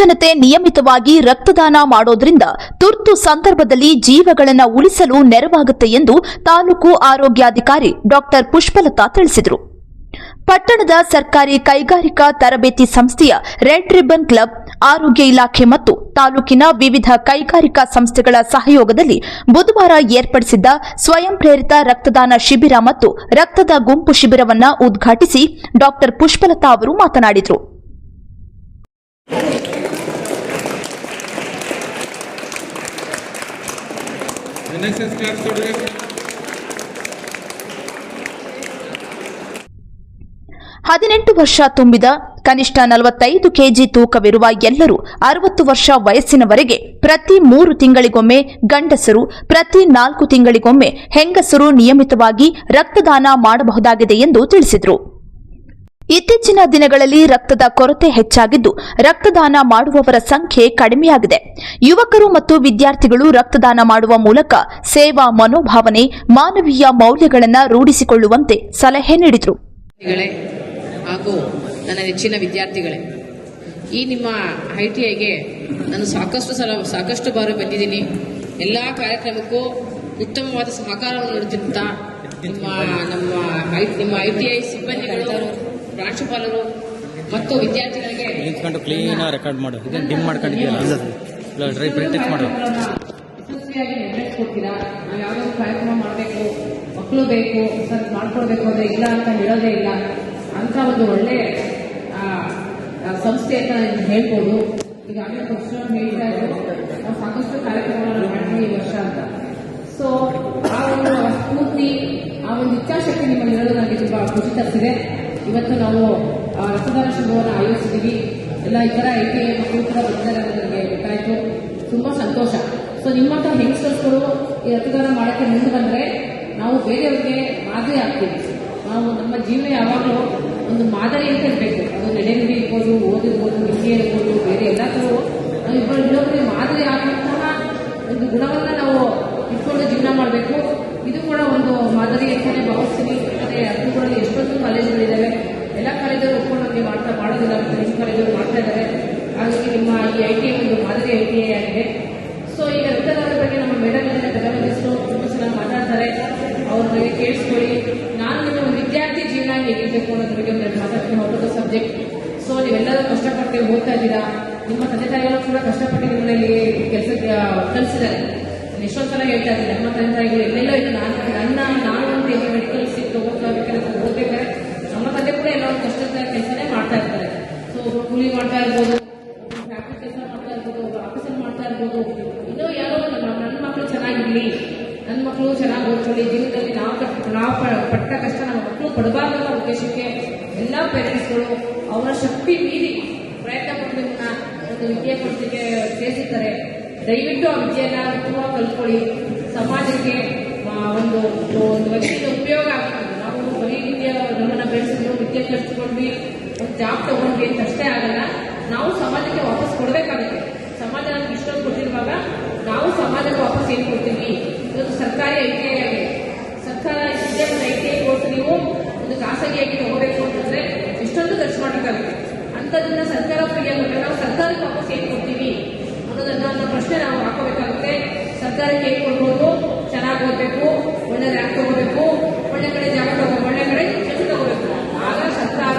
ಜನತೆ ನಿಯಮಿತವಾಗಿ ರಕ್ತದಾನ ಮಾಡೋದ್ರಿಂದ ತುರ್ತು ಸಂದರ್ಭದಲ್ಲಿ ಜೀವಗಳನ್ನು ಉಳಿಸಲು ನೆರವಾಗುತ್ತೆ ಎಂದು ತಾಲೂಕು ಆರೋಗ್ಯಾಧಿಕಾರಿ ಡಾಕ್ಟರ್ ಪುಷ್ಪಲತಾ ತಿಳಿಸಿದರು. ಪಟ್ಟಣದ ಸರ್ಕಾರಿ ಕೈಗಾರಿಕಾ ತರಬೇತಿ ಸಂಸ್ಥೆಯ ರೆಡ್ ರಿಬ್ಬನ್ ಕ್ಲಬ್, ಆರೋಗ್ಯ ಇಲಾಖೆ ಮತ್ತು ತಾಲೂಕಿನ ವಿವಿಧ ಕೈಗಾರಿಕಾ ಸಂಸ್ಥೆಗಳ ಸಹಯೋಗದಲ್ಲಿ ಬುಧವಾರ ಏರ್ಪಡಿಸಿದ್ದ ಸ್ವಯಂ ಪ್ರೇರಿತ ರಕ್ತದಾನ ಶಿಬಿರ ಮತ್ತು ರಕ್ತದ ಗುಂಪು ಶಿಬಿರವನ್ನು ಉದ್ಘಾಟಿಸಿ ಡಾಕ್ಟರ್ ಪುಷ್ಪಲತಾ ಅವರು ಮಾತನಾಡಿದರು. ಹದಿನೆಂಟು ವರ್ಷ ತುಂಬಿದ ಕನಿಷ್ಠ ನಲವತ್ತೈದು ಕೆಜಿ ತೂಕವಿರುವ ಎಲ್ಲರೂ ಅರವತ್ತು ವರ್ಷ ವಯಸ್ಸಿನವರೆಗೆ ಪ್ರತಿ ಮೂರು ತಿಂಗಳಿಗೊಮ್ಮೆ ಗಂಡಸರು, ಪ್ರತಿ ನಾಲ್ಕು ತಿಂಗಳಿಗೊಮ್ಮೆ ಹೆಂಗಸರು ನಿಯಮಿತವಾಗಿ ರಕ್ತದಾನ ಮಾಡಬಹುದಾಗಿದೆ ಎಂದು ತಿಳಿಸಿದರು. ಇತ್ತೀಚಿನ ದಿನಗಳಲ್ಲಿ ರಕ್ತದ ಕೊರತೆ ಹೆಚ್ಚಾಗಿದ್ದು ರಕ್ತದಾನ ಮಾಡುವವರ ಸಂಖ್ಯೆ ಕಡಿಮೆಯಾಗಿದೆ. ಯುವಕರು ಮತ್ತು ವಿದ್ಯಾರ್ಥಿಗಳು ರಕ್ತದಾನ ಮಾಡುವ ಮೂಲಕ ಸೇವಾ ಮನೋಭಾವನೆ, ಮಾನವೀಯ ಮೌಲ್ಯಗಳನ್ನು ರೂಢಿಸಿಕೊಳ್ಳುವಂತೆ ಸಲಹೆ ನೀಡಿದರು. ಹಾಗೂ ನನ್ನ ನೆಚ್ಚಿನ ವಿದ್ಯಾರ್ಥಿಗಳೇ, ಈ ನಿಮ್ಮ ಐಟಿಐಗೆ ನಾನು ಸಾಕಷ್ಟು ಸಲ, ಸಾಕಷ್ಟು ಬಾರಿ ಬಂದಿದ್ದೀನಿ. ಎಲ್ಲ ಕಾರ್ಯಕ್ರಮಕ್ಕೂ ಉತ್ತಮವಾದ ಸಹಕಾರವನ್ನು ನೀಡುತ್ತಿರುತ್ತಾ ನಿಮ್ಮ, ನಮ್ಮ ನಿಮ್ಮ ಐ ಟಿ ಐ ಸಿಬ್ಬಂದಿಗಳು ಪ್ರಾಂಶುಪಾಲರು ಮತ್ತು ವಿದ್ಯಾರ್ಥಿಗಳಿಗೆ ನಿಂತ್ಕೊಂಡು ಕ್ಲೀನ್ ರೆಕಾರ್ಡ್ ಮಾಡು. ಇದನ್ನ ಡಿಮ್ ಮಾಡ್ಕೊಂಡಿದ್ಯಲ್ಲ ಇಲ್ಲ ಡ್ರೈ ಪ್ರಿಂಟ್ ಮಾಡು. ಯಶಸ್ವಿಯಾಗಿ ನೆರವೇರಿಸ್ಕೊಡ್ತೀರಾ? ನಾವು ಯಾವುದೋ ಒಂದು ಕಾರ್ಯಕ್ರಮ ಮಾಡಬೇಕು ಮಕ್ಕಳು ಬೇಕು ಸರ್ ಮಾಡ್ಕೊಡ್ಬೇಕು ಅಂದ್ರೆ ಇಲ್ಲ ಅಂತ ಹೇಳೋದೇ ಇಲ್ಲ. ಅಂತ ಒಂದು ಒಳ್ಳೆ ಸಂಸ್ಥೆ ಅಂತ ನಾನು ಹೇಳ್ಬೋದು. ಈಗಾಗಲೇ ಪಕ್ಷ ಹೇಳ್ತಾ ಇದ್ರು. ನಾವು ಸಾಕಷ್ಟು ಕಾರ್ಯಕ್ರಮಗಳನ್ನು ಮಾಡ್ತೀವಿ ಈ ವರ್ಷ ಅಂತ. ಸೊ ಆ ಒಂದು ಸ್ಫೂರ್ತಿ ಆ ಒಂದು ಇಚ್ಛಾಶಕ್ತಿ ನಿಮ್ಮಲ್ಲಿ ಹೇಳೋದು ನನಗೆ ತುಂಬಾ ಖುಷಿ ತರಿಸಿದೆ. ಇವತ್ತು ನಾವು ರಕ್ತದಾನ ಶಿಬಿರವನ್ನು ಆಯೋಜಿಸಿದ್ದೀವಿ. ಎಲ್ಲ ಈ ಐ ಟಿ ಐ ಮಕ್ಕಳು ಕೂಡ ಅಂತ ನನಗೆ ಗೊತ್ತಾಯ್ತು. ತುಂಬಾ ಸಂತೋಷ. ಸೊ ನಿಮ್ಮಂಥ ಯಂಗ್ಸ್ಟರ್ಸ್ಗಳು ಈ ರಕ್ತದಾನ ಮಾಡಕ್ಕೆ ಮುಂದೆ ಬಂದ್ರೆ ನಾವು ಬೇರೆಯವ್ರಿಗೆ ಮಾದರಿ ಆಗ್ತೀವಿ. ನಾವು ನಮ್ಮ ಜೀವನ ಯಾವಾಗಲೂ ಒಂದು ಮಾದರಿ ಅಂತ ಇರಬೇಕು. ಅದು ನಡೆನುಡಿ ಇರ್ಬೋದು, ಓದಿರ್ಬೋದು ವಿದ್ಯೆ ಇರ್ಬೋದು, ಬೇರೆ ಎಲ್ಲ ಥರವು ನಾವು ಇಬ್ಬರು ಇನ್ನೊಬ್ಬರಿಗೆ ಮಾದರಿ ಆಗುವಂತಹ ಒಂದು ಗುಣವನ್ನು ನಾವು ಇಟ್ಕೊಂಡು ಜೀವನ ಮಾಡಬೇಕು. ಇದು ಕೂಡ ಒಂದು ಮಾದರಿ ಅಂತಾನೆ ಭಾವಿಸ್ತೀನಿ. ಅದು ಕೂಡ ಎಷ್ಟೊಂದು ಕಾಲೇಜುಗಳಿದ್ದಾವೆ ಎಲ್ಲ ಕಾಲೇಜರು ಒಪ್ಕೊಂಡು ಮಾಡ್ತಾ ಮಾಡೋದಿಲ್ಲ ನಿಮ್ಮ ಕಾಲೇಜಲ್ಲಿ ಮಾಡ್ತಾ ಇದ್ದಾರೆ. ಹಾಗಾಗಿ ನಿಮ್ಮ ಈ ಐ ಟಿ ಒಂದು ಮಾದರಿ ಐ ಟಿ ಐ ಆಗಿದೆ. ಸೊ ಈಗ ರಕ್ತದಾನದ ಬಗ್ಗೆ ನಮ್ಮ ಮೇಡಮ್ ಇದ್ದಾರೆ. ಪೆಡಾಲಜಿಸ್ಟು ತುಂಬ ಚೆನ್ನಾಗಿ ಮಾತಾಡ್ತಾರೆ. ಅವ್ರ ಬಗ್ಗೆ ಕೇಳಿಸ್ಕೊಳ್ಳಿ. ನಾನು ನಿಮ್ಮ ವಿದ್ಯಾರ್ಥಿ ಜೀವನ ಹೇಗಿರ್ಬೇಕು ಅನ್ನೋದ್ರ ಬಗ್ಗೆ ಒಂದು ಮಾತಾಡ್ತೀನಿ. ಹೊರಟು ಸಬ್ಜೆಕ್ಟ್ ಸೊ ನೀವೆಲ್ಲರೂ ಕಷ್ಟಪಟ್ಟು ಓದ್ತಾ ಇದ್ದೀರಾ? ನಿಮ್ಮ ತಂದೆ ತಾಯಿಗಳು ಕೂಡ ಕಷ್ಟಪಟ್ಟು ನಿಮ್ಮಲ್ಲಿ ಕೆಲಸಕ್ಕೆ ಕಲಿಸಿದ್ದಾರೆ. ಎಷ್ಟೊಂದು ಸಲ ಹೇಳ್ತಾ ಇದ್ದೀನಿ. ನಮ್ಮ ತಂದೆ ತಾಯಿಗಳು ಎಲ್ಲೆಲ್ಲೋ ಇದು ನಾನು ನನ್ನ, ನಾನು ಒಂದು ಮೆಡಿಕಲ್ ಸೀಟ್ ತಗೋಬೇಕಾದ್ರೆ ಓದ್ಬೇಕಾದ್ರೆ ನಮ್ಮ ತಂದೆ ಕೂಡ ಎಲ್ಲ ಒಂದು ಕಷ್ಟದ ಕೆಲಸನೇ ಮಾಡ್ತಾ ಇರ್ತಾರೆ. ಸೊ ಒಬ್ರು ಕೂಲಿ ಮಾಡ್ತಾ ಇರ್ಬೋದು, ಫ್ಯಾಕ್ಟ್ರಿ ಕೆಲಸ ಮಾಡ್ತಾ ಇರ್ಬೋದು ಒಬ್ಬ ಆಫೀಸಲ್ಲಿ ಮಾಡ್ತಾ ಇರ್ಬೋದು, ಇನ್ನೂ ಯಾರೋ ನನ್ನ ಮಕ್ಕಳು ಚೆನ್ನಾಗಿರ್ಲಿ, ನನ್ನ ಮಕ್ಕಳು ಚೆನ್ನಾಗಿ ಓದ್ಕೊಳ್ಳಿ, ಜೀವನದಲ್ಲಿ ನಾವು ನಾವು ಪಟ್ಟ ಕಷ್ಟ ನಮ್ಮ ಮಕ್ಕಳು ಪಡಬಾರ್ದು ಅನ್ನೋ ಉದ್ದೇಶಕ್ಕೆ ಎಲ್ಲ ಪೇರೆಂಟ್ಸ್ಗಳು ಅವರ ಶಕ್ತಿ ಮೀರಿ ಪ್ರಯತ್ನ ಪಡೋದನ್ನ ಒಂದು ವಿದ್ಯೆ ಕೊಡ್ಲಿಕ್ಕೆ ಸೇರಿಸಿರ್ತಾರೆ ದಯವಿಟ್ಟು ಆ ವಿದ್ಯೆಯನ್ನ ತುಂಬ ಕಲ್ತ್ಕೊಳ್ಳಿ. ಸಮಾಜಕ್ಕೆ ಒಂದು ಒಂದು ವ್ಯಕ್ತಿಗೆ ಉಪಯೋಗ ಬರೀ ವಿದ್ಯೆ ನಮ್ಮನ್ನ ಬೆಳೆಸಿದ್ರು, ವಿದ್ಯೆ ಕಲ್ತ್ಕೊಂಡ್ವಿ ಒಂದು ಜಾಬ್ ತಗೊಂಡ್ವಿ ಅಂತ ಅಷ್ಟೇ ಆಗಲ್ಲ. ನಾವು ಸಮಾಜಕ್ಕೆ ವಾಪಸ್ ಕೊಡಬೇಕಾಗುತ್ತೆ. ಸಮಾಜ ಇಷ್ಟೊಂದು ಕೊಟ್ಟಿರುವಾಗ ನಾವು ಸಮಾಜಕ್ಕೆ ವಾಪಸ್ ಏನ್ ಕೊಡ್ತೀವಿ? ಇದೊಂದು ಸರ್ಕಾರಿ ಐ ಟಿ ಐ ಆಗಿದೆ. ಸರ್ಕಾರ ಒಂದು ಐ ಟಿ ಐ ಕೋರ್ಸ್ ನೀವು ಒಂದು ಖಾಸಗಿಯಾಗಿ ತಗೋಬೇಕು ಅಂತಂದ್ರೆ ಎಷ್ಟೊಂದು ಖರ್ಚು ಮಾಡಬೇಕಾಗುತ್ತೆ. ಅಂತದನ್ನ ಸರ್ಕಾರ ಫ್ರೀ ಆಗಿ ನಾವು ಸರ್ಕಾರಕ್ಕೆ ವಾಪಸ್ ಏನ್ ಕೊಡ್ತೀವಿ? ಅನ್ನೋದನ್ನ ಅನ್ನೋ ಪ್ರಶ್ನೆ ನಾವು ಹಾಕೋಬೇಕಾಗುತ್ತೆ. ಸರ್ಕಾರಕ್ಕೆ ಏನ್ ಕೊಡ್ಬೋದು? ಚೆನ್ನಾಗಿ ಓದಬೇಕು ಒಳ್ಳೆ ರ್ಯಾಂಕ್ ತಗೋಬೇಕು ಒಳ್ಳೆ ಕಡೆ ಜಾಗ ತಗೋ ಒಳ್ಳೆ ಕಡೆ ಕೆಲಸ ತಗೋಬೇಕು ಆಗ ಸರ್ಕಾರ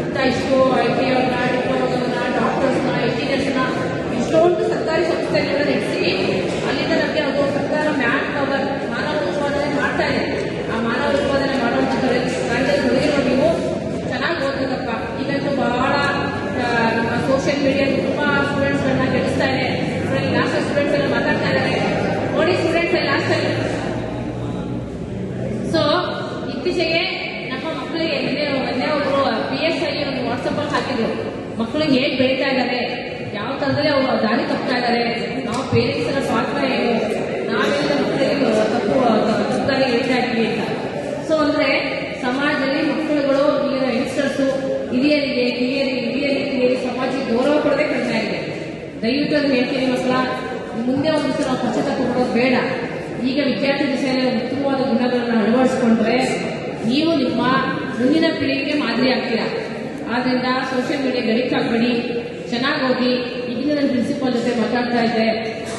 ಇಂಥ ಇಷ್ಟು ಐ ಟಿ ಅವ್ರನ್ನ ಡಿಪ್ಲೊಮಾದವ್ರನ್ನ ಡಾಕ್ಟರ್ಸ್ನ ಇಂಜಿನಿಯರ್ಸ್ನ ಇಷ್ಟೊಂದು ಸರ್ಕಾರಿ ಸಂಸ್ಥೆಗಳನ್ನ ನಡೆಸಿ ಅಲ್ಲಿಂದ ನಮಗೆ ಅದು ಸರ್ಕಾರ ಮ್ಯಾನ್ ಪವರ್ ಮಾನವ ಉತ್ಪಾದನೆ ಮಾಡ್ತಾ ಇದೆ ಆ ಮಾನವ ಉತ್ಪಾದನೆ ಮಾಡುವಂಥ ಕಾರ್ಯದಲ್ಲಿ ತೊಡಗಿರುವ ನೀವು ಚೆನ್ನಾಗಿ ಓದ್ಬೇಕಪ್ಪ ಈಗಂತೂ ಬಹಳ ಆ, ನಮ್ಮ ಸೋಷಿಯಲ್ ಮೀಡಿಯಾ ತುಂಬಾ ಸ್ಟೂಡೆಂಟ್ಸ್ಗಳನ್ನ ಗೆಲ್ಲಿಸ್ತಾ ಇದೆ ನೋಡಿ ಲಾಸ್ಟ್ ಸ್ಟೂಡೆಂಟ್ಸ್ ಎಲ್ಲ ಮಾತಾಡ್ತಾ ಇದ್ದಾರೆ ನೋಡಿ ಸ್ಟೂಡೆಂಟ್ಸ್ ಲಾಸ್ಟ್ ಟೈಮ್ ಸೊ ಇತ್ತೀಚೆಗೆ ನಮ್ಮ ಮಕ್ಕಳಿಗೆ ನಿನ್ನೆ ಮೊನ್ನೆ ಒಬ್ರು ಪಿ ಎಸ್ ಐ ಒಂದು ವಾಟ್ಸಪ್ ಅಲ್ಲಿ ಹಾಕಿದ್ರು ಮಕ್ಕಳು ಹೇಗ್ ಬೆಳೀತಾ ಇದ್ದಾರೆ ಯಾವ ತರದಲ್ಲಿ ಅವರು ದಾರಿ ತಪ್ತಾ ಇದ್ದಾರೆ ನಾವು ಪೇರೆಂಟ್ಸ್ನ ಪಾತ್ರ ಏನು ನಾವೆಲ್ಲ ಮಕ್ಕಳಿಗೆ ತಪ್ಪು ತಪ್ಪು ದಾರಿ ಹೇಳ್ತಾ ಇದ್ದೀವಿ ಅಂತ ಸೊ ಅಂದ್ರೆ ಸಮಾಜದಲ್ಲಿ ಮಕ್ಕಳುಗಳು ಈಗಿನ ಯಂಗ್ಸ್ಟರ್ಸ್ ಹಿರಿಯರಿಗೆ ಕಿರಿಯರಿಗೆ ಹಿರಿಯರಿಗೆ ಕಿರಿಯರಿಗೆ ಸಮಾಜಕ್ಕೆ ಗೌರವ ಕೊಡದೆ ಕಡಿಮೆ ಆಗಿದೆ ದಯವಿಟ್ಟು ಹೇಳ್ತೀನಿ ಮಕ್ಕಳ. ಮುಂದೆ ಒಂದು ದಿವಸ ನಾವು ಪಡೋದು ಬೇಡ. ಈಗ ವಿದ್ಯಾರ್ಥಿ ದಿಸೆಯಲ್ಲಿ ಉತ್ತಮವಾದ ಗುಣಗಳನ್ನು ಅಳವಡಿಸಿಕೊಂಡ್ರೆ ನೀವು ನಿಮ್ಮ ಮುಂದಿನ ಪೀಳಿಗೆಗೆ ಮಾದರಿ ಆಗ್ತೀರಾ? ಆದ್ರಿಂದ ಸೋಷಿಯಲ್ ಮೀಡಿಯಾ ಗಡಿಕ್ ಹಾಕ್ಬೇಡಿ ಚೆನ್ನಾಗಿ ಓದಿ. ಈಗಿನ ನನ್ನ ಪ್ರಿನ್ಸಿಪಾಲ್ ಜೊತೆ ಮಾತಾಡ್ತಾ ಇದ್ದೆ.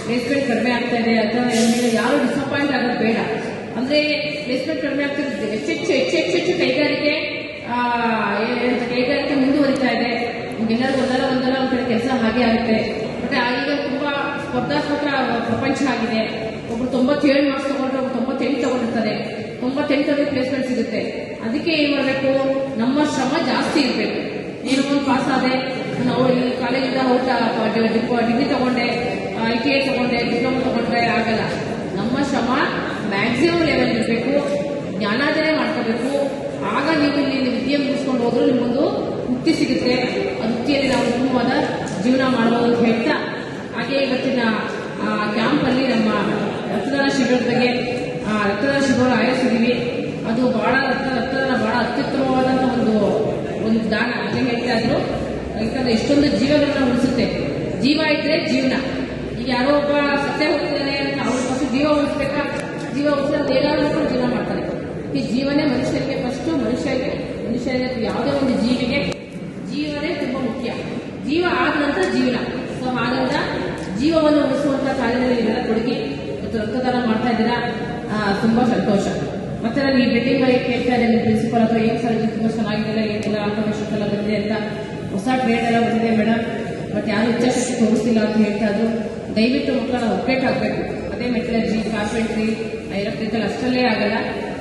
ಪ್ಲೇಸ್ಮೆಂಟ್ ಕಡಿಮೆ ಆಗ್ತಾ ಇದೆ. ಅಥವಾ ಯಾರು ಡಿಸಪಾಯಿಂಟ್ ಆಗೋದು ಬೇಡ. ಅಂದ್ರೆ ಪ್ಲೇಸ್ಮೆಂಟ್ ಕಡಿಮೆ ಆಗ್ತಿರುತ್ತೆ. ಹೆಚ್ಚೆಚ್ಚು ಹೆಚ್ಚು ಹೆಚ್ಚು ಹೆಚ್ಚು ಕೈಗಾರಿಕೆ ಕೈಗಾರಿಕೆ ಮುಂದುವರಿತಾ ಇದೆ. ನಿಮ್ಗೆಲ್ಲರೂ ಒಂದಲ್ಲ ಒಂದಲ್ಲ ಒಂದ್ ಕಡೆ ಕೆಲಸ ಹಾಗೆ ಆಗುತ್ತೆ. ಸ್ಪರ್ಧಾತ್ಮಕ ಪ್ರಪಂಚ ಆಗಿದೆ. ಒಬ್ರು ತೊಂಬತ್ತೇಳು ಮಾರ್ಕ್ಸ್ ತಗೊಂಡ್ರೆ ಒಬ್ರು ತೊಂಬತ್ತೆಂಟು ತಗೊಂಡಿರ್ತಾರೆ. ತೊಂಬತ್ತೆಂಟರಲ್ಲಿ ಪ್ಲೇಸ್ಮೆಂಟ್ ಸಿಗುತ್ತೆ. ಅದಕ್ಕೆ ಏನ್ ಮಾಡಬೇಕು? ನಮ್ಮ ಶ್ರಮ ಜಾಸ್ತಿ ಇರಬೇಕು. ನೀನು ಒಂದು ಪಾಸ್ ಆದೆ, ನಾವು ಈ ಕಾಲೇಜಿಂದ ಹೋಗ್ತಾ ಡಿಗ್ರಿ ತಗೊಂಡೆ ಐ ಟಿ ಐ ತಗೊಂಡೆ ಡಿಪ್ಲೊಮಾ ತಗೊಂಡ್ರೆ ಆಗಲ್ಲ. ನಮ್ಮ ಶ್ರಮ ಮ್ಯಾಕ್ಸಿಮಮ್ ಲೆವೆಲ್ ಇರಬೇಕು. ಜ್ಞಾನಾರ್ಜನೆ ಮಾಡ್ಕೋಬೇಕು. ಆಗ ನೀವು ಇಲ್ಲಿ ವಿದ್ಯೆ ಮುಗಿಸ್ಕೊಂಡು ಹೋದ್ರೂ ನಿಮ್ಮೊಂದು ವೃತ್ತಿ ಸಿಗುತ್ತೆ. ಆ ವೃತ್ತಿಯಲ್ಲಿ ನಾವು ಉತ್ತಮವಾದ ಜೀವನ ಮಾಡಬಹುದು ಅಂತ ಹೇಳ್ತಾ ಹಾಗೆ ಇವತ್ತಿನ ಕ್ಯಾಂಪ್ ಅಲ್ಲಿ ನಮ್ಮ ರಕ್ತದಾನ ಶಿಬಿರದ ಬಗ್ಗೆ ರಕ್ತದಾನ ಶಿಬಿರ ಆಯೋಜಿಸಿದೀವಿ ಅದು ಬಹಳ ರಕ್ತ, ರಕ್ತದಾನ ಬಹಳ ಅತ್ಯುತ್ತಮವಾದಂತಹ ಒಂದು ಒಂದು ದಾನ ಅಂತ ಹೇಳ್ತಾ ಇದ್ರು. ಯಾಕಂದ್ರೆ ಎಷ್ಟೊಂದು ಜೀವಗಳನ್ನ ಉಳಿಸುತ್ತೆ. ಜೀವ ಇದ್ರೆ ಜೀವನ. ಈಗ ಯಾರೋ ಒಬ್ಬ ಸತ್ಯ ಹೋಗ್ತಿದ್ದಾನೆ ಅಂತ ಅವ್ರ ಫಸ್ಟ್ ಜೀವ ಉಳಿಸ್ಬೇಕಾ? ಜೀವ ಉಳಿಸಿದ್ರೆ ಏನಾದ್ರೂ ಜೀವನ ಮಾಡ್ತಾರೆ. ಈ ಜೀವನೇ ಮನುಷ್ಯರಿಗೆ ಫಸ್ಟ್ ಮನುಷ್ಯರಿಗೆ ಮನುಷ್ಯರಿಗೆ ಯಾವುದೇ ಒಂದು ಜೀವಿಗೆ ಜೀವನೇ ತುಂಬಾ ಮುಖ್ಯ. ಜೀವ ಆದ ನಂತರ ಜೀವನ. ಸೊ ಹಾಗಾದ ಜೀವವನ್ನು ಉಳಿಸುವಂತ ಕಾರ್ಯದಲ್ಲಿ ನೀವೆಲ್ಲ ಕೊಡುಗೆ ಮತ್ತು ರಕ್ತದಾನ ಮಾಡ್ತಾ ಇದ್ದೀರಾ? ತುಂಬಾ ಸಂತೋಷ. ಮತ್ತೆ ನಾನು ಈ ಬಿಲ್ಡಿಂಗ್ ಬಗ್ಗೆ ಕೇಳ್ತಾ ಇದ್ದೇನೆ ಪ್ರಿನ್ಸಿಪಲ್ ಅಥವಾ ಏನ್ ಸರ್ ತುಂಬಾ ಚೆನ್ನಾಗಿದೆ ಏನಿಲ್ಲ ಆಟೋಮೇಷನ್ ಎಲ್ಲ ಬಂದಿದೆ ಅಂತ. ಹೊಸ ಟ್ರೇಡ್ ಎಲ್ಲ ಬಂದಿದೆ ಮೇಡಮ್ ಬಟ್ ಯಾರು ಇಚ್ಛಾಶಕ್ತಿ ತೋರಿಸ್ತಿಲ್ಲ ಅಂತ ಹೇಳ್ತಾ ಇದ್ರು. ದಯವಿಟ್ಟು ಮಕ್ಕಳನ್ನ ಅಪ್ಡೇಟ್ ಆಗಬೇಕು. ಅದೇ ಮೆಟಲರ್ಜಿ ಕಾರ್ಪೆಂಟ್ರಿ ಎಲೆಕ್ಟ್ರಿಕಲ್ ಅಷ್ಟಲ್ಲೇ ಆಗಲ್ಲ.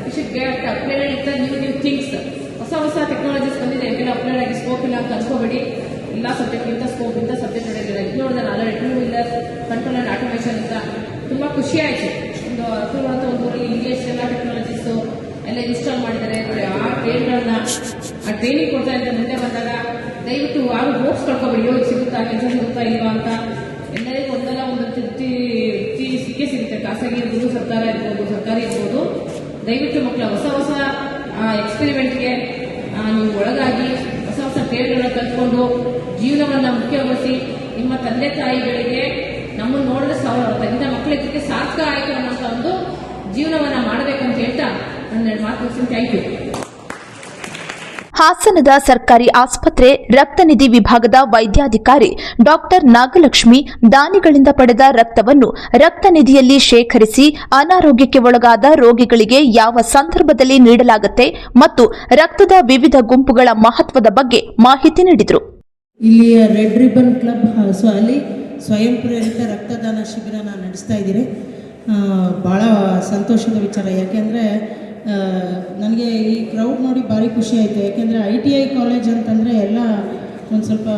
ಯು ಶುಡ್ ಗೆಟ್ ಅಪ್ಗ್ರೇಡೆಡ್ ಇತ್ತ ನ್ಯೂ ನ್ಯೂ ಥಿಂಗ್ಸ್ ಹೊಸ ಹೊಸ ಟೆಕ್ನಾಲಜೀಸ್ ಬಂದಿದೆ ಎಲ್ಲ ಅಪ್ಗ್ರೇಡ್ ಆಗಿ ಸ್ಕೋಪ್ ಇಲ್ಲ ಅಂತ ಅನ್ಕೋಬೇಡಿ ಎಲ್ಲ ಸಬ್ಜೆಕ್ಟ್ ಇಂಥ ಸ್ಕೋಪ್ ಇಂಥ ಸಬ್ಜೆಕ್ಟ್ ನಡೆದಿದೆ. ಇದು ನೋಡಿದ್ರೆ ನಾನು two wheeler control and automation ಅಂತ ತುಂಬ ಖುಷಿ ಆಯಿತು. ಒಂದು ಅಂತ ಒಂದು ಊರಲ್ಲಿ ಇಂಗ್ಲೀಷ್ ಎಲ್ಲ ಟೆಕ್ನಾಲಜೀಸು ಎಲ್ಲ ಇನ್ಸ್ಟಾಲ್ ಮಾಡಿದ್ದಾರೆ. ಆ ಟ್ರೈನ್ಗಳನ್ನ ಆ ಟ್ರೈನಿಂಗ್ ಕೊಡ್ತಾ ಇದ್ದ ಮುಂದೆ ಬಂದಾಗ ದಯವಿಟ್ಟು ಯಾರು ಹೋಪ್ಸ್ ಕಳ್ಕೊಬೇಡಿ. ಯೋಗ ಸಿಗುತ್ತಾ ಕೆಲಸ ಸಿಗುತ್ತಾ, ಇಲ್ವಾ ಅಂತ ಎಲ್ಲರಿಗೂ ಒಂದಲ್ಲ ಒಂದು ತೃಪ್ತಿ ತೃಪ್ತಿ ಸಿಕ್ಕೇ ಸಿಗುತ್ತೆ. ಖಾಸಗಿ ಇರ್ಬೋದು, ಸರ್ಕಾರ ಇರ್ಬೋದು, ಸರ್ಕಾರಿ ಇರ್ಬೋದು. ದಯವಿಟ್ಟು ಮಕ್ಕಳ ಹೊಸ ಹೊಸ ಎಕ್ಸ್ಪೆರಿಮೆಂಟ್ಗೆ ನೀವು ಒಳಗಾಗಿ ಹೊಸ ಹೊಸ ಟ್ರೇಡ್ಗಳನ್ನ ಕಲ್ತ್ಕೊಂಡು ಜೀವನವನ್ನ ಮುಖ್ಯಗೊಳಿಸಿ ನಿಮ್ಮ ತಂದೆ ತಾಯಿಗಳಿಗೆ, ನಮ್ಮನ್ನು ನೋಡಿದ್ರೆ ತಂದೆ ಮಕ್ಕಳ ಜೊತೆ ಸಾರ್ಥಕ ಆಯ್ತು ಅನ್ನೋಂಥ ಒಂದು ಜೀವನವನ್ನ ಮಾಡಬೇಕಂತ ಹೇಳ್ತಾ ನನ್ನ ಮಾತು ಥ್ಯಾಂಕ್ ಯು ಹಾಸನದ ಸರ್ಕಾರಿ ಆಸ್ಪತ್ರೆ ರಕ್ತನಿಧಿ ವಿಭಾಗದ ವೈದ್ಯಾಧಿಕಾರಿ ಡಾಕ್ಟರ್ ನಾಗಲಕ್ಷ್ಮಿ ದಾನಿಗಳಿಂದ ಪಡೆದ ರಕ್ತವನ್ನು ರಕ್ತನಿಧಿಯಲ್ಲಿ ಶೇಖರಿಸಿ ಅನಾರೋಗ್ಯಕ್ಕೆ ಒಳಗಾದ ರೋಗಿಗಳಿಗೆ ಯಾವ ಸಂದರ್ಭದಲ್ಲಿ ನೀಡಲಾಗುತ್ತೆ ಮತ್ತು ರಕ್ತದ ವಿವಿಧ ಗುಂಪುಗಳ ಮಹತ್ವದ ಬಗ್ಗೆ ಮಾಹಿತಿ ನೀಡಿದರು. ಇಲ್ಲಿಯ ರೆಡ್ ರಿಬನ್ ಕ್ಲಬ್ ಸೊ ಅಲ್ಲಿ ಸ್ವಯಂ ಪ್ರೇರಿತ ರಕ್ತದಾನ ಶಿಬಿರನ ನಡೆಸ್ತಾ ಇದ್ದೀರಿ. ಭಾಳ ಸಂತೋಷದ ವಿಚಾರ, ಯಾಕೆಂದರೆ ನನಗೆ ಈ ಕ್ರೌಡ್ ನೋಡಿ ಭಾರಿ ಖುಷಿ ಆಯಿತು. ಯಾಕೆಂದರೆ ಐ ಟಿ ಐ ಕಾಲೇಜ್ ಅಂತಂದರೆ ಎಲ್ಲ ಒಂದು ಸ್ವಲ್ಪ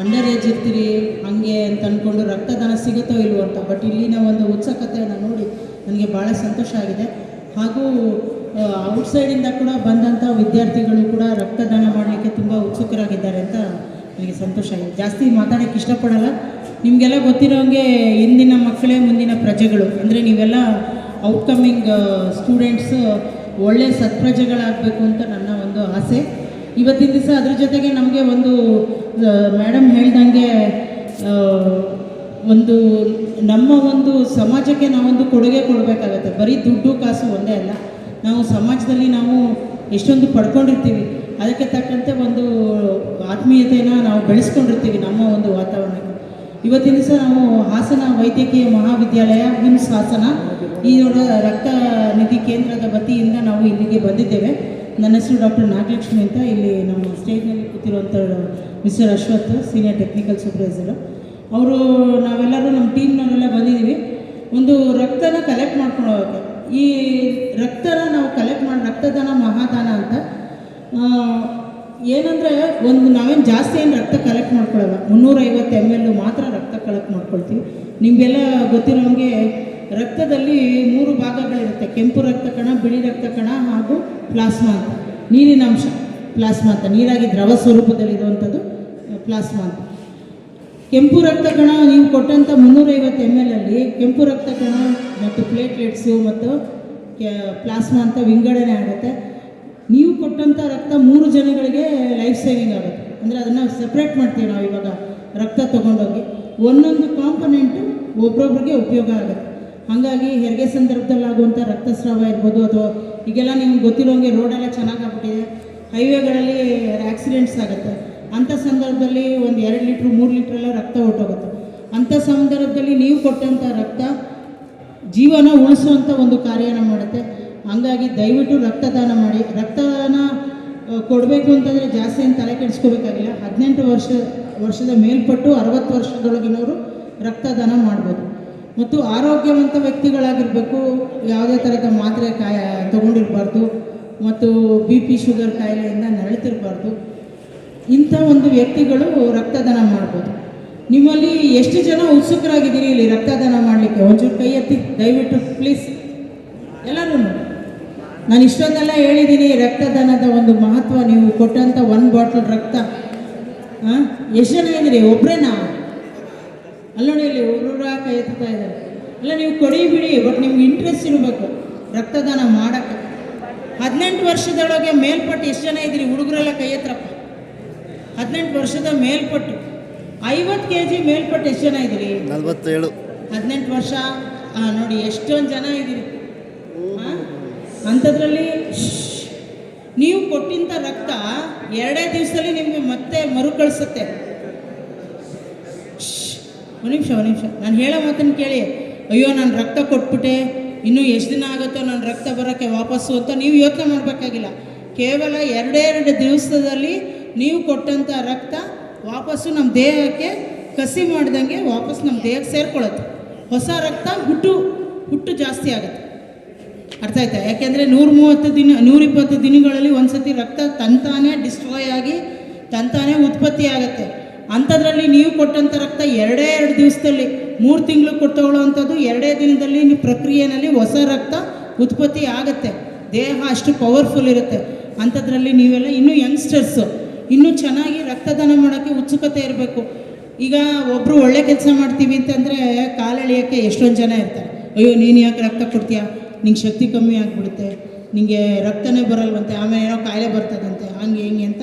ಅಂಡರ್ ಏಜ್ ಇರ್ತೀರಿ, ಹಂಗೆ ಅಂತ ಅಂದ್ಕೊಂಡು ರಕ್ತದಾನ ಸಿಗುತ್ತೋ ಇಲ್ವೋ ಅಂತ. ಬಟ್ ಇಲ್ಲಿನ ಒಂದು ಉತ್ಸುಕತೆಯನ್ನು ನೋಡಿ ನನಗೆ ಭಾಳ ಸಂತೋಷ ಆಗಿದೆ. ಹಾಗೂ ಔಟ್ಸೈಡಿಂದ ಕೂಡ ಬಂದಂಥ ವಿದ್ಯಾರ್ಥಿಗಳು ಕೂಡ ರಕ್ತದಾನ ಮಾಡಲಿಕ್ಕೆ ತುಂಬ ಉತ್ಸುಕರಾಗಿದ್ದಾರೆ ಅಂತ ನನಗೆ ಸಂತೋಷ ಆಗಿದೆ. ಜಾಸ್ತಿ ಮಾತಾಡೋಕ್ಕೆ ಇಷ್ಟಪಡಲ್ಲ. ನಿಮಗೆಲ್ಲ ಗೊತ್ತಿರೋಂಗೆ ಇಂದಿನ ಮಕ್ಕಳೇ ಮುಂದಿನ ಪ್ರಜೆಗಳು. ಅಂದರೆ ನೀವೆಲ್ಲ ಔಟ್ಕಮಿಂಗ್ ಸ್ಟೂಡೆಂಟ್ಸ್ ಒಳ್ಳೆ ಸತ್ಪ್ರಜೆಗಳಾಗಬೇಕು ಅಂತ ನನ್ನ ಒಂದು ಆಸೆ. ಇವತ್ತಿನ ದಿವಸ ಅದ್ರ ಜೊತೆಗೆ ನಮಗೆ ಒಂದು ಮೇಡಮ್ ಹೇಳ್ದಂಗೆ ಒಂದು ನಮ್ಮ ಒಂದು ಸಮಾಜಕ್ಕೆ ನಾವೊಂದು ಕೊಡುಗೆ ಕೊಡಬೇಕಾಗತ್ತೆ. ಬರೀ ದುಡ್ಡು ಕಾಸು ಒಂದೇ ಅಲ್ಲ. ನಾವು ಸಮಾಜದಲ್ಲಿ ನಾವು ಎಷ್ಟೊಂದು ಪಡ್ಕೊಂಡಿರ್ತೀವಿ. ಅದಕ್ಕೆ ತಕ್ಕಂತೆ ಒಂದು ಆತ್ಮೀಯತೆಯನ್ನು ನಾವು ಬೆಳೆಸ್ಕೊಂಡಿರ್ತೀವಿ ನಮ್ಮ ಒಂದು ವಾತಾವರಣಕ್ಕೆ. ಇವತ್ತಿನ ದಿವಸ ನಾವು ಹಾಸನ ವೈದ್ಯಕೀಯ ಮಹಾವಿದ್ಯಾಲಯ ವಿಮ್ಸ್ ಹಾಸನ. ಈ ರಕ್ತ ನಿಧಿ ಕೇಂದ್ರದ ವತಿಯಿಂದ ನಾವು ಇಲ್ಲಿಗೆ ಬಂದಿದ್ದೇವೆ. ನನ್ನ ಹೆಸರು ಡಾಕ್ಟರ್ ನಾಗಲಕ್ಷ್ಮಿ ಅಂತ. ಇಲ್ಲಿ ನಮ್ಮ ಸ್ಟೇಜ್ನಲ್ಲಿ ಕೂತಿರುವಂಥ mister Ashwath, senior technical supervisor. ಅವರು ನಾವೆಲ್ಲರೂ ನಮ್ಮ ಟೀಮ್ನವರೆಲ್ಲ ಬಂದಿದ್ದೀವಿ. ಒಂದು ರಕ್ತನ ಕಲೆಕ್ಟ್ ಮಾಡ್ಕೊಂಡು ಹೋಗೋಕ್ಕೆ ಈ ರಕ್ತನ ನಾವು ಕಲೆಕ್ಟ್ ಮಾಡಿ, ರಕ್ತದಾನ ಮಹಾದಾನ ಅಂತ ಏನಂದರೆ ಒಂದು ನಾವೇನು ಜಾಸ್ತಿ ಏನು ರಕ್ತ ಕಲೆಕ್ಟ್ ಮಾಡ್ಕೊಳ್ಳಲ್ಲ ಮುನ್ನೂರೈವತ್ತು ಎಂ ಎಲ್ ಮಾತ್ರ ರಕ್ತ ಕಲೆಕ್ಟ್ ಮಾಡ್ಕೊಳ್ತೀವಿ. ನಿಮಗೆಲ್ಲ ಗೊತ್ತಿರೋಂಗೆ ರಕ್ತದಲ್ಲಿ ಮೂರು ಭಾಗಗಳಿರುತ್ತೆ. ಕೆಂಪು ರಕ್ತ ಕಣ, ಬಿಳಿ ರಕ್ತ ಕಣ ಹಾಗೂ ಪ್ಲಾಸ್ಮಾ ಅಂತ. ನೀರಿನ ಅಂಶ, ಪ್ಲಾಸ್ಮಾ ಅಂತ. ನೀರಾಗಿ ದ್ರವ ಸ್ವರೂಪದಲ್ಲಿರುವಂಥದ್ದು ಪ್ಲಾಸ್ಮಾ ಅಂತ. ಕೆಂಪು ರಕ್ತ ಕಣ ನೀವು ಕೊಟ್ಟಂಥ ಮುನ್ನೂರೈವತ್ತು ಎಂ ಎಲ್ ಅಲ್ಲಿ ಕೆಂಪು ರಕ್ತ ಕಣ ಮತ್ತು ಪ್ಲೇಟ್ಲೆಟ್ಸು ಮತ್ತು ಪ್ಲಾಸ್ಮಾ ಅಂತ ವಿಂಗಡಣೆ ಆಗುತ್ತೆ. ನೀವು ಕೊಟ್ಟಂಥ ರಕ್ತ ಮೂರು ಜನಗಳಿಗೆ ಲೈಫ್ ಸೇವಿಂಗ್ ಆಗುತ್ತೆ. ಅಂದರೆ ಅದನ್ನು ಸಪ್ರೇಟ್ ಮಾಡ್ತೀವಿ ನಾವು ಇವಾಗ ರಕ್ತ ತೊಗೊಂಡೋಗಿ. ಒಂದೊಂದು ಕಾಂಪೊನೆಂಟು ಒಬ್ರೊಬ್ರಿಗೆ ಉಪಯೋಗ ಆಗುತ್ತೆ. ಹಾಗಾಗಿ ಹೆರಿಗೆ ಸಂದರ್ಭದಲ್ಲಿ ಆಗುವಂಥ ರಕ್ತಸ್ರಾವ ಇರ್ಬೋದು ಅಥವಾ ಈಗೆಲ್ಲ ನಿಮ್ಗೆ ಗೊತ್ತಿರೋಂಗೆ ರೋಡೆಲ್ಲ ಚೆನ್ನಾಗಾಗ್ಬಿಟ್ಟಿದೆ. ಹೈವೇಗಳಲ್ಲಿ ಆ್ಯಕ್ಸಿಡೆಂಟ್ಸ್ ಆಗುತ್ತೆ. ಅಂಥ ಸಂದರ್ಭದಲ್ಲಿ ಒಂದು ಎರಡು ಲೀಟ್ರ್, ಮೂರು ಲೀಟ್ರ್ ಎಲ್ಲ ರಕ್ತ ಹೊಟ್ಟೋಗುತ್ತೆ ಅಂಥ ಸಂದರ್ಭದಲ್ಲಿ ನೀವು ಕೊಟ್ಟಂಥ ರಕ್ತ ಜೀವನ ಉಳಿಸುವಂಥ ಒಂದು ಕಾರ್ಯನ ಮಾಡುತ್ತೆ. ಹಂಗಾಗಿ ದಯವಿಟ್ಟು ರಕ್ತದಾನ ಮಾಡಿ ರಕ್ತದಾನ ಕೊಡಬೇಕು ಅಂತಂದರೆ ಜಾಸ್ತಿ ಏನು ತಲೆ ಕೆಡಿಸ್ಕೋಬೇಕಾಗಿಲ್ಲ. ಹದಿನೆಂಟು ವರ್ಷ, ವರ್ಷದ ಮೇಲ್ಪಟ್ಟು ಅರವತ್ತು ವರ್ಷದೊಳಗಿನವರು ರಕ್ತದಾನ ಮಾಡ್ಬೋದು. ಮತ್ತು ಆರೋಗ್ಯವಂತ ವ್ಯಕ್ತಿಗಳಾಗಿರಬೇಕು, ಯಾವುದೇ ಥರದ ಮಾತ್ರೆ ಕಾಯ ತೊಗೊಂಡಿರಬಾರ್ದು, ಮತ್ತು ಬಿ ಪಿ ಶುಗರ್ ಕಾಯಿಲೆಯಿಂದ ನರಳುತ್ತಿರಬಾರ್ದು ಇಂಥ ಒಂದು ವ್ಯಕ್ತಿಗಳು ರಕ್ತದಾನ ಮಾಡ್ಬೋದು. ನಿಮ್ಮಲ್ಲಿ ಎಷ್ಟು ಜನ ಉತ್ಸುಕರಾಗಿದ್ದೀರಿ ಇಲ್ಲಿ ರಕ್ತದಾನ ಮಾಡಲಿಕ್ಕೆ? ಒಂಚೂರು ಕೈ ಎತ್ತಿ ದಯವಿಟ್ಟು ಪ್ಲೀಸ್ ಎಲ್ಲರೂ ನಾನು ಇಷ್ಟೊಂದೆಲ್ಲ ಹೇಳಿದ್ದೀನಿ ರಕ್ತದಾನದ ಒಂದು ಮಹತ್ವ ನೀವು ಕೊಟ್ಟಂಥ ಒಂದು ಬಾಟಲ್ ರಕ್ತ. ಹಾಂ ಎಷ್ಟು ಜನ ಇದ್ದೀರಿ? ಒಬ್ಬರೇನಾ ಅಲ್ಲ ನೋಡಿ ಇಲ್ಲಿ ಹುಡುಗರ ಕೈ ಎತ್ತಾ ಇದ್ದಾರೆ. ಅಲ್ಲ ನೀವು ಕೊಡಿ ಬಿಡಿ ಬಟ್ ನಿಮ್ಗೆ ಇಂಟ್ರೆಸ್ಟ್ ಇರಬೇಕು ರಕ್ತದಾನ ಮಾಡೋಕ್ಕೆ. ಹದಿನೆಂಟು ವರ್ಷದೊಳಗೆ ಮೇಲ್ಪಟ್ಟು ಎಷ್ಟು ಜನ ಇದ್ರಿ ಹುಡುಗರೆಲ್ಲ ಕೈ ಎತ್ತರಪ್ಪ. ಹದಿನೆಂಟು ವರ್ಷದ ಮೇಲ್ಪಟ್ಟು. ಐವತ್ತು ಕೆ ಜಿ ಮೇಲ್ಪಟ್ಟು ಎಷ್ಟು ಜನ ಇದ್ದೀರಿ? ನಲವತ್ತೇಳು. ಹದಿನೆಂಟು ವರ್ಷ? ಹಾಂ ನೋಡಿ ಎಷ್ಟೊಂದು ಜನ ಇದ್ದೀರಿ. ಹಾಂ ಅಂಥದ್ರಲ್ಲಿ. ನೀವು ಕೊಟ್ಟಿಂಥ ರಕ್ತ ಎರಡೇ ದಿವಸದಲ್ಲಿ ನಿಮಗೆ ಮತ್ತೆ ಮರುಕಳಿಸುತ್ತೆ. ಒಂದು ನಿಮಿಷ ಒಂದು ನಿಮಿಷ, ನಾನು ಹೇಳೋ ಮಾತನ್ನು ಕೇಳಿ ಅಯ್ಯೋ, ನಾನು ರಕ್ತ ಕೊಟ್ಬಿಟ್ಟೆ ಇನ್ನೂ ಎಷ್ಟು ದಿನ ಆಗುತ್ತೋ ನನ್ನ ರಕ್ತ ಬರೋಕ್ಕೆ ವಾಪಸ್ಸು ಅಂತ ನೀವು ಯೋಚನೆ ಮಾಡಬೇಕಾಗಿಲ್ಲ ಕೇವಲ ಎರಡೇ ಎರಡು ದಿವಸದಲ್ಲಿ ನೀವು ಕೊಟ್ಟಂಥ ರಕ್ತ ವಾಪಸ್ಸು ನಮ್ಮ ದೇಹಕ್ಕೆ ಕಸಿ ಮಾಡ್ದಂಗೆ ವಾಪಸ್ ನಮ್ಮ ದೇಹಕ್ಕೆ ಸೇರ್ಕೊಳ್ಳುತ್ತೆ ಹೊಸ ರಕ್ತ ಹುಟ್ಟು ಹುಟ್ಟು ಜಾಸ್ತಿ ಆಗುತ್ತೆ ಅರ್ಥ ಆಯ್ತಾ? ಯಾಕೆಂದರೆ ನೂರ ಮೂವತ್ತು ದಿನ, ನೂರಿಪ್ಪತ್ತು ದಿನಗಳಲ್ಲಿ ಒಂದ್ಸತಿ ರಕ್ತ ತಂತಾನೇ ಡಿಸ್ಟ್ರಾಯ್ ಆಗಿ, ತಂತಾನೇ ಉತ್ಪತ್ತಿ ಆಗುತ್ತೆ. ಅಂಥದ್ರಲ್ಲಿ ನೀವು ಕೊಟ್ಟಂಥ ರಕ್ತ ಎರಡೇ ಎರಡು ದಿವಸದಲ್ಲಿ, ಮೂರು ತಿಂಗಳು ಕೊಟ್ಟು ತಗೊಳ್ಳೋವಂಥದ್ದು ಎರಡೇ ದಿನದಲ್ಲಿ ನೀವು ಪ್ರಕ್ರಿಯೆಯಲ್ಲಿ ಹೊಸ ರಕ್ತ ಉತ್ಪತ್ತಿ ಆಗುತ್ತೆ. ದೇಹ ಅಷ್ಟು ಪವರ್ಫುಲ್ ಇರುತ್ತೆ. ಅಂಥದ್ರಲ್ಲಿ ನೀವೆಲ್ಲ ಇನ್ನೂ ಯಂಗ್ಸ್ಟರ್ಸು ಇನ್ನೂ ಚೆನ್ನಾಗಿ ರಕ್ತದಾನ ಮಾಡೋಕ್ಕೆ ಉತ್ಸುಕತೆ ಇರಬೇಕು. ಈಗ ಒಬ್ಬರು ಒಳ್ಳೆ ಕೆಲಸ ಮಾಡ್ತೀವಿ ಅಂತಂದರೆ ಕಾಲೆಳೆಯೋಕ್ಕೆ ಎಷ್ಟೊಂದು ಜನ ಇರ್ತಾರೆ. ಅಯ್ಯೋ, ನೀನು ಯಾಕೆ ರಕ್ತ ಕೊಡ್ತೀಯಾ? ನಿಂಗೆ ಶಕ್ತಿ ಕಮ್ಮಿ ಆಗಿಬಿಡುತ್ತೆ ನಿಮಗೆ ರಕ್ತನೇ ಬರಲ್ವಂತೆ, ಆಮೇಲೆ ಏನೋ ಕಾಯಿಲೆ ಬರ್ತದಂತೆ, ಹಂಗೆ ಹಿಂಗೆ ಅಂತ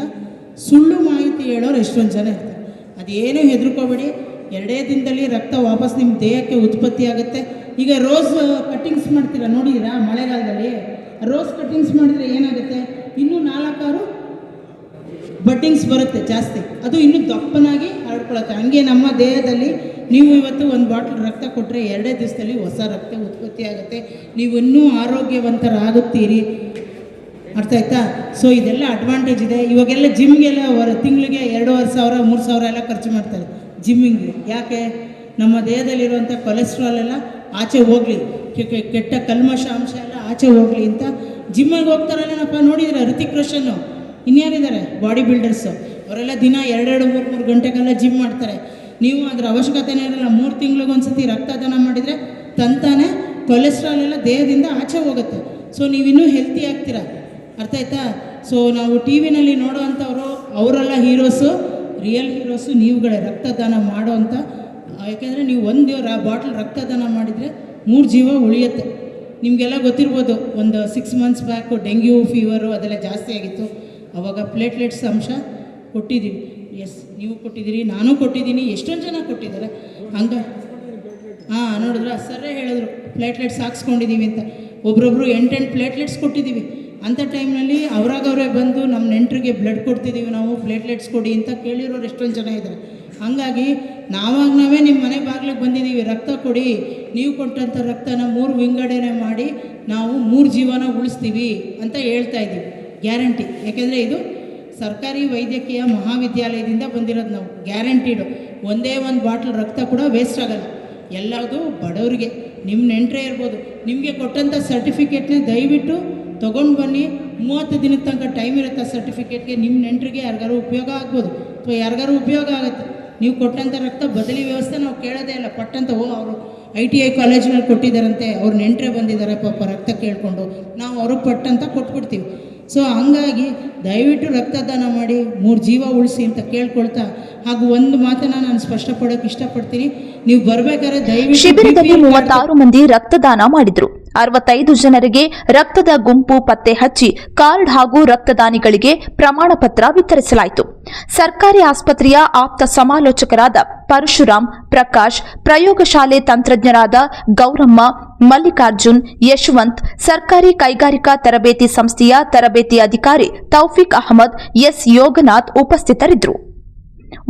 ಸುಳ್ಳು ಮಾಹಿತಿ ಹೇಳೋರು ಎಷ್ಟೊಂದು ಜನ ಇರ್ತಾರೆ. ಅದೇನೂ ಹೆದರ್ಕೋಬೇಡಿ, ಎರಡೇ ದಿನದಲ್ಲಿ ರಕ್ತ ವಾಪಸ್ ನಿಮ್ಮ ದೇಹಕ್ಕೆ ಉತ್ಪತ್ತಿ ಆಗುತ್ತೆ. ಈಗ ರೋಸ್ ಕಟ್ಟಿಂಗ್ಸ್ ಮಾಡ್ತೀರಾ ನೋಡಿದ್ದೀರಾ ಮಳೆಗಾಲದಲ್ಲಿ. ರೋಸ್ ಕಟ್ಟಿಂಗ್ಸ್ ಮಾಡಿದ್ರೆ ಏನಾಗುತ್ತೆ? ಇನ್ನೂ ನಾಲ್ಕಾರು ಬಡ್ಡಿಂಗ್ಸ್ ಬರುತ್ತೆ ಜಾಸ್ತಿ. ಅದು ಇನ್ನೂ ದಪ್ಪನಾಗಿ ಹರಡ್ಕೊಳತ್ತೆ ಹಂಗೆ ನಮ್ಮ ದೇಹದಲ್ಲಿ ನೀವು ಇವತ್ತು ಒಂದು ಬಾಟ್ಲ್ ರಕ್ತ ಕೊಟ್ಟರೆ ಎರಡೇ ದಿವಸದಲ್ಲಿ ಹೊಸ ರಕ್ತ ಉತ್ಪತ್ತಿ ಆಗುತ್ತೆ. ನೀವು ಇನ್ನೂ ಆರೋಗ್ಯವಂತರಾಗುತ್ತೀರಿ. ಅರ್ಥ ಆಯ್ತಾ? ಸೊ ಇದೆಲ್ಲ ಅಡ್ವಾಂಟೇಜ್ ಇದೆ. ಇವಾಗೆಲ್ಲ ಜಿಮ್ಗೆಲ್ಲ ಹೊರ ತಿಂಗಳಿಗೆ ಎರಡೂವರೆ ಸಾವಿರ, ಮೂರು ಸಾವಿರ ಎಲ್ಲ ಖರ್ಚು ಮಾಡ್ತಾರೆ. ಜಿಮ್ಮಿಂಗ್ ಯಾಕೆ? ನಮ್ಮ ದೇಹದಲ್ಲಿರುವಂಥ ಕೊಲೆಸ್ಟ್ರಾಲ್ ಎಲ್ಲ ಆಚೆ ಹೋಗಲಿ. ಕೆಟ್ಟ ಕಲ್ಮಶ ಅಂಶ ಎಲ್ಲ ಆಚೆ ಹೋಗಲಿ ಅಂತ. ಜಿಮ್ಮಿಗೆ ಹೋಗ್ತಾರಲ್ಲೇನಪ್ಪ ನೋಡಿದ್ರೆ ಋತಿಕ್ ರೋಷನ್ನು. ಇನ್ಯಾರಿದ್ದಾರೆ? ಬಾಡಿ ಬಿಲ್ಡರ್ಸು ಅವರೆಲ್ಲ ದಿನ ಎರಡೆರಡು, ಮೂರು ಮೂರು ಗಂಟೆಗೆಲ್ಲ ಜಿಮ್ ಮಾಡ್ತಾರೆ. ನೀವು ಅದರ ಅವಶ್ಯಕತೆನೇ ಇರಲ್ಲ. ಮೂರು ತಿಂಗಳಿಗೊಂದ್ಸತಿ ರಕ್ತದಾನ ಮಾಡಿದರೆ ತಂತಾನೆ ಕೊಲೆಸ್ಟ್ರಾಲ್ ಎಲ್ಲ ದೇಹದಿಂದ ಆಚೆ ಹೋಗುತ್ತೆ. ಸೊ ನೀವಿನ್ನೂ ಹೆಲ್ತಿ ಆಗ್ತೀರಾ? ಅರ್ಥ ಆಯ್ತಾ? ಸೊ ನಾವು ಟಿ ವಿನಲ್ಲಿ ನೋಡೋವಂಥವ್ರು, ಅವರೆಲ್ಲ ಹೀರೋಸು ರಿಯಲ್ ಹೀರೋಸು ನೀವುಗಳೇ ರಕ್ತದಾನ ಮಾಡೋ ಅಂತ. ಯಾಕೆಂದರೆ ನೀವು ಒಂದು ಬಾಟ್ಲ್ ರಕ್ತದಾನ ಮಾಡಿದರೆ ಮೂರು ಜೀವ ಉಳಿಯುತ್ತೆ. ನಿಮಗೆಲ್ಲ ಗೊತ್ತಿರ್ಬೋದು, ಒಂದು six months back dengue fever ಅದೆಲ್ಲ ಜಾಸ್ತಿ ಆಗಿತ್ತು. ಆವಾಗ ಪ್ಲೇಟ್ಲೆಟ್ಸ್ ಅಂಶ ಕೊಟ್ಟಿದ್ದೀವಿ. ಎಸ್ ನೀವು ಕೊಟ್ಟಿದ್ದೀರಿ, ನಾನು ಕೊಟ್ಟಿದ್ದೀನಿ, ಎಷ್ಟೊಂದು ಜನ ಕೊಟ್ಟಿದ್ದಾರೆ. ಹಂಗ ಹಾಂ, ನೋಡಿದ್ರೆ, ಸರ್ರೇ ಹೇಳಿದ್ರು ಪ್ಲೇಟ್ಲೆಟ್ಸ್ ಹಾಕ್ಸ್ಕೊಂಡಿದ್ದೀವಿ ಅಂತ. ಒಬ್ರೊಬ್ರು ಎಂಟೆಂಟು ಪ್ಲೇಟ್ಲೆಟ್ಸ್ ಕೊಟ್ಟಿದ್ದೀವಿ ಅಂಥ ಟೈಮ್ನಲ್ಲಿ ಅವ್ರಾಗವ್ರೇ ಬಂದು ನಮ್ಮ ನೆಂಟರಿಗೆ ಬ್ಲಡ್ ಕೊಡ್ತಿದ್ದೀವಿ ನಾವು ಪ್ಲೇಟ್ಲೆಟ್ಸ್ ಕೊಡಿ ಅಂತ ಕೇಳಿರೋರು ಎಷ್ಟೊಂದು ಜನ ಇದ್ದಾರೆ ಹಾಗಾಗಿ ನಾವಾಗ ನಾವೇ ನಿಮ್ಮ ಮನೆ ಬಾಗಿಲಿಗೆ ಬಂದಿದ್ದೀವಿ ರಕ್ತ ಕೊಡಿ. ನೀವು ಕೊಟ್ಟಂಥ ರಕ್ತನ ಮೂರು ವಿಂಗಡಣೆ ಮಾಡಿ ನಾವು ಮೂರು ಜೀವನ ಉಳಿಸ್ತೀವಿ ಅಂತ ಹೇಳ್ತಾ ಇದ್ದೀವಿ ಗ್ಯಾರಂಟಿ. ಯಾಕೆಂದರೆ ಇದು ಸರ್ಕಾರಿ ವೈದ್ಯಕೀಯ ಮಹಾವಿದ್ಯಾಲಯದಿಂದ ಬಂದಿರೋದು ನಾವು. ಗ್ಯಾರಂಟಿಡು. ಒಂದೇ ಒಂದು ಬಾಟ್ಲ್ ರಕ್ತ ಕೂಡ ವೇಸ್ಟ್ ಆಗಲ್ಲ. ಎಲ್ಲದು ಬಡವರಿಗೆ. ನಿಮ್ಮ ನೆಂಟರೇ ಇರ್ಬೋದು. ನಿಮಗೆ ಕೊಟ್ಟಂಥ ಸರ್ಟಿಫಿಕೇಟ್ನ ದಯವಿಟ್ಟು ತೊಗೊಂಡು ಬನ್ನಿ. ಮೂವತ್ತು ದಿನದ ತನಕ ಟೈಮ್ ಇರುತ್ತೆ ಸರ್ಟಿಫಿಕೇಟ್ಗೆ ನಿಮ್ಮ ನೆಂಟರಿಗೆ ಯಾರಿಗಾರು ಉಪಯೋಗ ಆಗ್ಬೋದು. ಅಥವಾ ಯಾರಿಗಾರು ಉಪಯೋಗ ಆಗುತ್ತೆ. ನೀವು ಕೊಟ್ಟಂಥ ರಕ್ತ ಬದಲಿ ವ್ಯವಸ್ಥೆ ನಾವು ಕೇಳೋದೇ ಇಲ್ಲ. ಪಟ್ಟಂತ ಓ, ಅವರು ಐ ಟಿ ಐ ಕಾಲೇಜಿನಲ್ಲಿ ಕೊಟ್ಟಿದ್ದಾರಂತೆ. ಅವ್ರು ನೆಂಟರೇ ಬಂದಿದ್ದಾರೆ ಪಾಪ ರಕ್ತ ಕೇಳಿಕೊಂಡು. ನಾವು ಅವ್ರಿಗೆ ಪಟ್ಟಂತ ಕೊಟ್ಬಿಡ್ತೀವಿ. ಸೊ ಹಂಗಾಗಿ ದಯವಿಟ್ಟು ರಕ್ತದಾನ ಮಾಡಿ ಮೂರು ಜೀವ ಉಳಿಸಿ ಅಂತ ಕೇಳ್ಕೊಳ್ತಾ ಹಾಗೂ ಒಂದು ಮಾತನ್ನ ನಾನು ಸ್ಪಷ್ಟಪಡೋಕೆ ಇಷ್ಟಪಡ್ತೀನಿ. ನೀವು ಬರ್ಬೇಕಾದ್ರೆ ದಯವಿಟ್ಟು ಶಿಬಿರದಲ್ಲಿ ಮೂವತ್ತಾರು ಮಂದಿ ರಕ್ತದಾನ ಮಾಡಿದ್ರು. ಅರವತ್ತೈದು ಜನರಿಗೆ ರಕ್ತದ ಗುಂಪು ಪತ್ತೆ ಹಚ್ಚಿ ಕಾರ್ಡ್ ಹಾಗೂ ರಕ್ತದಾನಿಗಳಿಗೆ ಪ್ರಮಾಣ ಪತ್ರ ವಿತರಿಸಲಾಯಿತು. ಸರ್ಕಾರಿ ಆಸ್ಪತ್ರೆಯ ಆಪ್ತ ಸಮಾಲೋಚಕರಾದ ಪರಶುರಾಮ್ ಪ್ರಕಾಶ್ ಪ್ರಯೋಗಶಾಲೆ ತಂತ್ರಜ್ಞರಾದ ಗೌರಮ್ಮ ಮಲ್ಲಿಕಾರ್ಜುನ್, ಯಶವಂತ್, ಸರ್ಕಾರಿ ಕೈಗಾರಿಕಾ ತರಬೇತಿ ಸಂಸ್ಥೆಯ ತರಬೇತಿ ಅಧಿಕಾರಿ ತೌಫಿಕ್ ಅಹಮದ್, ಎಸ್. ಯೋಗನಾಥ್ ಉಪಸ್ಥಿತರಿದ್ದರು.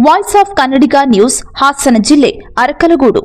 Voice of Kannadiga news, Hassan ಜಿಲ್ಲೆ ಅರಕಲಗೂಡು.